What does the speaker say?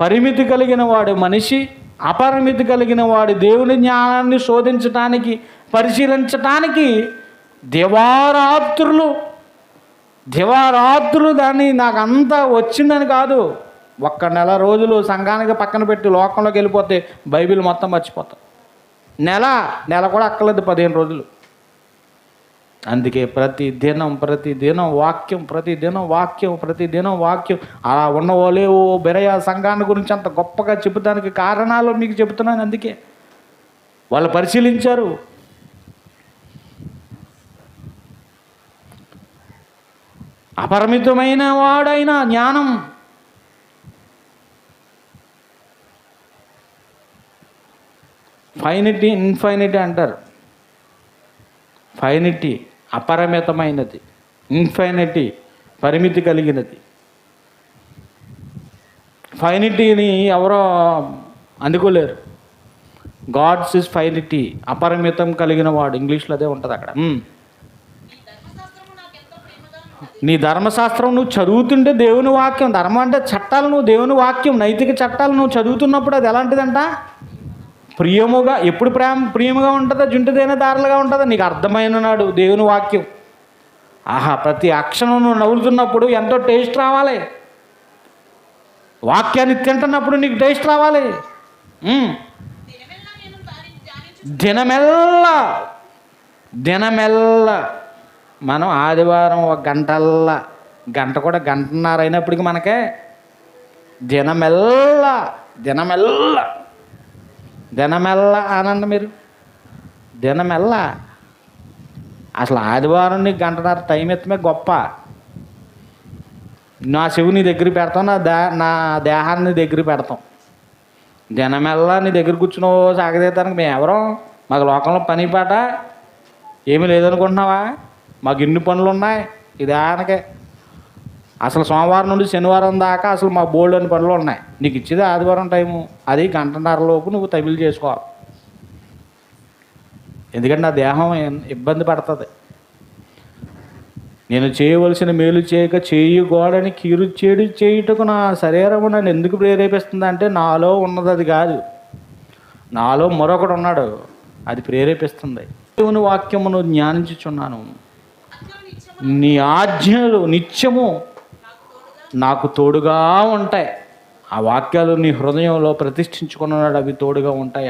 పరిమితి కలిగిన వాడు మనిషి అపరిమితి కలిగిన వాడు దేవుని జ్ఞానాన్ని శోధించటానికి పరిశీలించటానికి దివారాత్రులు. దివారాత్రులు దాన్ని నాకు అంతా వచ్చిందని కాదు. ఒక్క నెల రోజులు సంఘానికి పక్కన పెట్టి లోకంలోకి వెళ్ళిపోతే బైబిల్ మొత్తం మర్చిపోతాం. నెల నెల కూడా అక్కర్లేదు పదిహేను రోజులు. అందుకే ప్రతి దినం ప్రతి దినం వాక్యం ప్రతి దినం వాక్యం ప్రతి దినం వాక్యం. అలా ఉన్నవాళ్ళే ఓ బెరయ సంఘాన్ని గురించి అంత గొప్పగా చెబుతానికి కారణాలు మీకు చెబుతున్నాను అందుకే. వాళ్ళు పరిశీలించారు. అపరిమితమైన వాడైన జ్ఞానం. ఫైనిటీ ఇన్ఫైనిటీ అంటారు. ఫైనిటీ. అపరిమితమైనది ఇన్ఫైనిటీ పరిమితి కలిగినది. ఫైనిటీని ఎవరో అందుకోలేరు. గాడ్స్ ఇస్ ఫైనిటీ అపరిమితం కలిగిన వాడు. ఇంగ్లీష్లో అదే ఉంటుంది అక్కడ. నీ ధర్మశాస్త్రం నువ్వు చదువుతుంటే దేవుని వాక్యం ధర్మం అంటే చట్టాలు నువ్వు దేవుని వాక్యం నైతిక చట్టాలు నువ్వు చదువుతున్నప్పుడు అది ఎలాంటిదంట? ప్రియముగా ఎప్పుడు ప్రేమ ప్రియముగా ఉంటుందా? జుంటుదైన దారులుగా ఉంటుందా? నీకు అర్థమైన నాడు దేవుని వాక్యం. ఆహా ప్రతి అక్షరం నువ్వు నవ్వులుతున్నప్పుడు ఎంతో టేస్ట్ రావాలి. వాక్యాన్ని తింటున్నప్పుడు నీకు టేస్ట్ రావాలి. మ్మ్. దినమెల్లా దినమెల్లా. మనం ఆదివారం ఒక గంటల్లా గంట కూడా గంటన్నర అయినప్పటికీ మనకే దినమెల్లా దినమెల్లా. దినమెల్ల అనండి మీరు? దినమెల్ల? అసలు ఆదివారం నీకు గంటన్నర టైం ఎత్తమే గొప్ప. నా శివుని నీ దగ్గర పెడతాం నా దే నా దేహాన్ని నీ దగ్గర పెడతాం. దినమెల్లా నీ దగ్గర కూర్చుని ఓ మేము ఎవరం? మాకు లోకంలో పని పాట ఏమీ లేదనుకుంటున్నావా? మాకు ఇన్ని పనులు ఉన్నాయి ఇదానికే అసలు సోమవారం నుండి శనివారం దాకా అసలు మా బోల్డ్ అని పనులు ఉన్నాయి. నీకు ఇచ్చేది ఆదివారం టైము. అది గంటన్నరలోపు నువ్వు తబిలు చేసుకోవాలి. ఎందుకంటే నా దేహం ఇబ్బంది పడుతుంది. నేను చేయవలసిన మేలు చేయక చేయి గోడని కీరు చేడు చేయుటకు నా శరీరము నన్ను ఎందుకు ప్రేరేపిస్తుంది అంటే నాలో ఉన్నది అది కాదు. నాలో మరొకడు ఉన్నాడు. అది ప్రేరేపిస్తుంది. దేవుని వాక్యమును జ్ఞానించుచున్నాను. నీ ఆజ్ఞలు నిత్యము నాకు తోడుగా ఉంటాయి. ఆ వాక్యాలు నీ హృదయంలో ప్రతిష్ఠించుకున్నాడు అవి తోడుగా ఉంటాయి